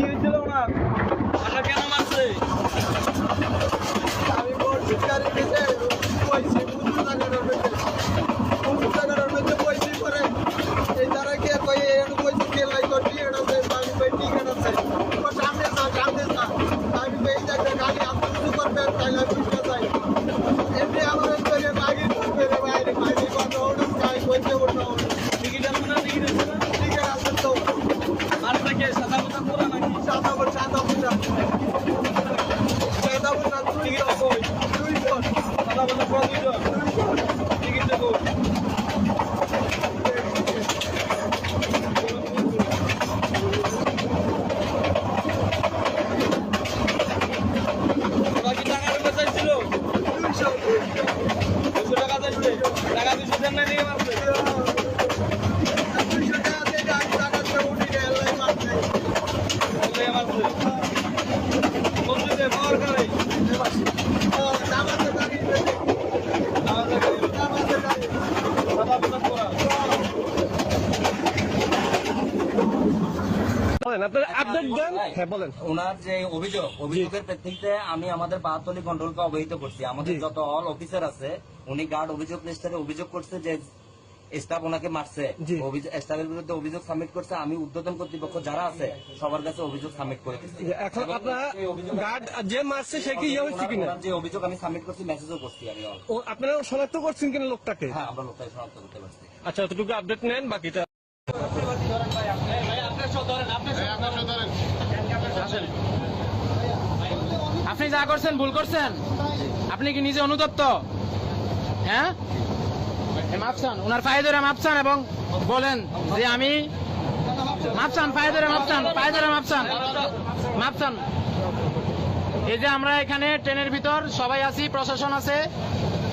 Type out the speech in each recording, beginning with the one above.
কি হয়েছিল ওনার? বলেন আপনার আপডেট দেন। হ্যাঁ বলেন। ওনার যে অভিযোগ অভিযোগের প্রেক্ষিতে আমি আমাদের বাহাতলি কন্ট্রোলকে অবহিত করছি। আমাদের যত অল অফিসার আছে উনি গার্ড অভিযোগ লিস্টারে অভিযোগ করছে যে স্টাফ ওনাকে মারছে। স্টাফের বিরুদ্ধে অভিযোগ সাবমিট করছে। আমি উদ্বোধন কর্তৃপক্ষ যারা আছে সবার কাছে অভিযোগ সাবমিট করে দিচ্ছি। এখন আপনার গার্ড যে মারছে সে কি ইয়ে হচ্ছে কিনা? যে অভিযোগ আমি সাবমিট করছি মেসেজও করছি আমি ও আপনারা শনাক্ত করছেন কিনা লোকটাকে? হ্যাঁ আমরা লোকটাকে শনাক্ত করতে পারছি। আচ্ছা অতটুকু আপডেট নেন বাকিটা আপনি যা করছেন ভুল করছেন? আপনি কি নিজে অনুতপ্ত? হ্যাঁ? মাপসান ওনার পায়ে ধরে মাপসান এবং বলেন যে আমি মাপসান পায়ে ধরে মাপসান পায়ে ধরে মাপসান মাপসান এই যে আমরা এখানে ট্রেনের ভিতর সবাই আছি, প্রশাসন আছে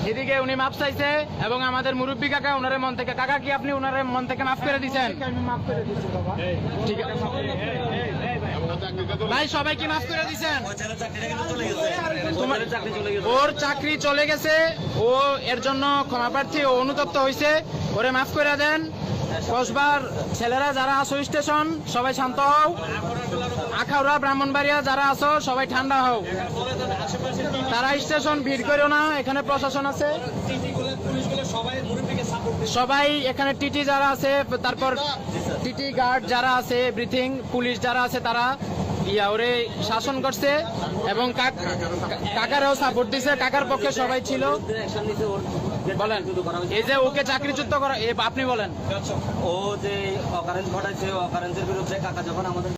এদিকে উনি মাপ চাইছে এবং আমাদের মুরব্বী কাকা ওনারের মন থেকে কাকা কি আপনি ওনারের মন থেকে মাফ করে দিচ্ছেন ঠিক আছে। ভাই সবাই কি মাফ করে দিচ্ছেন ওর চাকরি চলে গেছে ও এর জন্য ক্ষমা প্রার্থী ও অনুতপ্ত হয়েছে ওরে মাফ করে দেন। কসবার ছেলেরা যারা আসো স্টেশন, সবাই শান্ত হও। আখাউড়া, ব্রাহ্মণবাড়িয়া যারা আছো, সবাই ঠান্ডা হও। তারা স্টেশন, ভিড় করো না, এখানে প্রশাসন আছে। সবাই এখানে টিটি যারা আছে, তারপর টিটি গার্ড যারা আছে, ব্রিথিং পুলিশ যারা আছে, তারা ইয়া ওরে শাসন করছে এবং কাক- কাকারেও সাপোর্ট দিছে। কাকার পক্ষে সবাই ছিল। বলেন। এই যে ওকে চাকরিচ্যুত করা আপনি বলেন। ও যে অকারেন্স ঘটাইছে অকারেন্সের বিরুদ্ধে কাকা যখন আমাদের